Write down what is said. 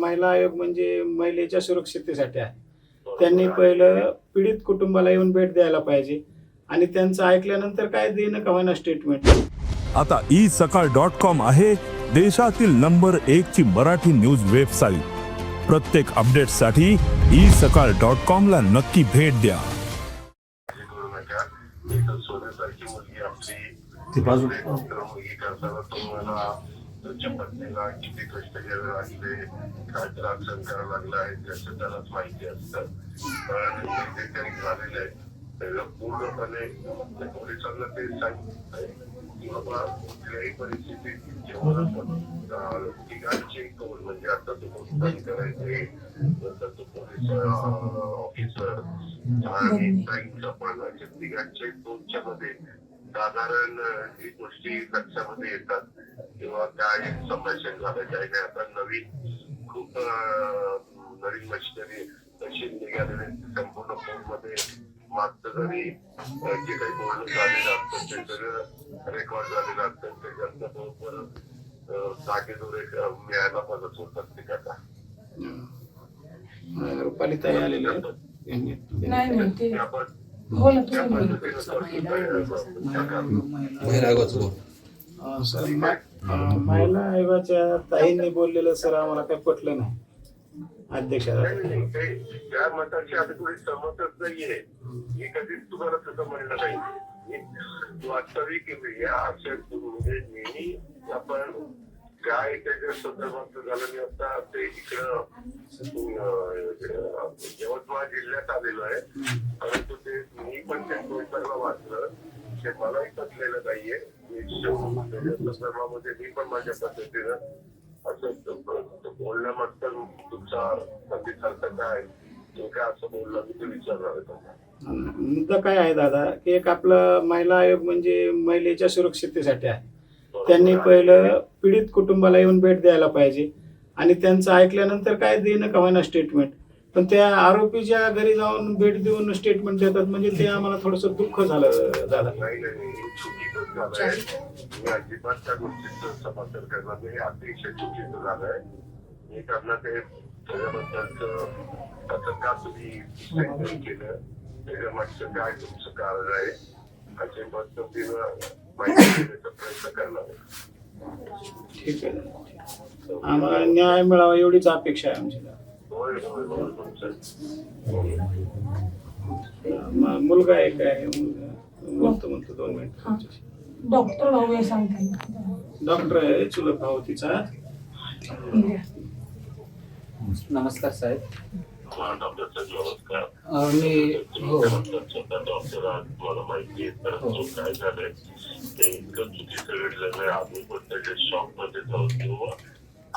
महिला आयोग म्हणजे महिलेच्या सुरक्षितेसाठी आहे. त्यांनी पहिलं पीडित कुटुंबाला येऊन भेट द्यायला पाहिजे. आणि त्यांचं ऐकल्यानंतर काय देणं का होईना स्टेटमेंट आता ई सकाळ डॉट कॉम आहे देशातील नंबर एक ची मराठी न्यूज वेबसाईट. प्रत्येक अपडेटसाठी ई सकाळ डॉट कॉम ला नक्की भेट द्या. ती बाजू. तुम्हाला तुमच्या पत्नीला किती कष्ट घ्यावे लागले काय त्रास सहन करावा लागला आहे त्याचं त्यालाच माहिती असतं. पण जे काही झालेलं आहे त्याला पूर्णपणे पोलिसांना ते सांगितलं की बाबा कुठल्याही परिस्थितीत जेव्हा आपण तिघांचे कौल म्हणजे आता तो पोलिसांनी करायचे नंतर तो पोलीस ऑफिसर आणि बँकचा पण तिघांच्या दोनच्या मध्ये साधारण अं, ही गोष्टी लक्षामध्ये येतात. किंवा काय संभाषण झालं काय काय आता नवीन खूप नवीन मशिनरी मशीन निघालेले. संपूर्ण फोनमध्ये मागचं जरी जे काही बोलणं झालेलं असतं ते सगळं रेकॉर्ड झालेलं असतं. त्याच्यातनं बरोबर अं, मिळायला मदत होत असते का रुपालीताई आलेले नाही आपण बोला तुम्ही बोला. सर महिला आयोगाच्या ताईंनी बोललेलं सर आम्हाला काही पटलं नाही. अध्यक्षाला त्या मताशी आम्ही कोणी सहमतच नाहीये मी कधीच तुम्हाला तसं म्हणलं नाही. वास्तविक या अशा म्हणजे नेहमी आपण काय त्याच्या संदर्भात झालं मी आता ते इकडं यवतमाळ जिल्ह्यात आलेलो आहे. परंतु ते मी पण त्या वाचलं. ते मलाही पटलेलं नाहीये. मी त्याच्या संदर्भामध्ये मी पण माझ्या पद्धतीनं असं बोलण्यामागचं तुमचा काय तो काय असं बोलला मी ते विचारणार आहे तुम्हाला. मुद्दा काय आहे दादा की एक आपलं महिला आयोग म्हणजे महिलेच्या सुरक्षितेसाठी आहे. त्यांनी पहिलं पीडित कुटुंबाला येऊन भेट द्यायला पाहिजे. आणि त्यांचं ऐकल्यानंतर काय देणं का होईना स्टेटमेंट पण त्या आरोपीच्या घरी जाऊन भेट देऊन स्टेटमेंट देतात म्हणजे ते आम्हाला थोडस दुःख झालं दादा नाही चुकीचं झालंय. मी अजिबात त्या गोष्टीचं समर्थन करणार नाही अतिशय चुकीचं झालंय. मी त्यांना ते त्याच्याबद्दलच असं का तुम्ही statement केलं त्याच्या मागचं काय तुमचं कारण आहे माहिती देण्याचा प्रयत्न करणार ठीक आहे. आम्हाला न्याय मिळावा एवढीच अपेक्षा आहे आमची. म- मुलगा एक आहे मुलगा. बोलतो म्हणतो दोन मिनिट डॉक्टर भाऊ सांगते. डॉक्टर आहे चुलत भाऊ तिचा. नमस्कार साहेब. हा, अं, मी हो.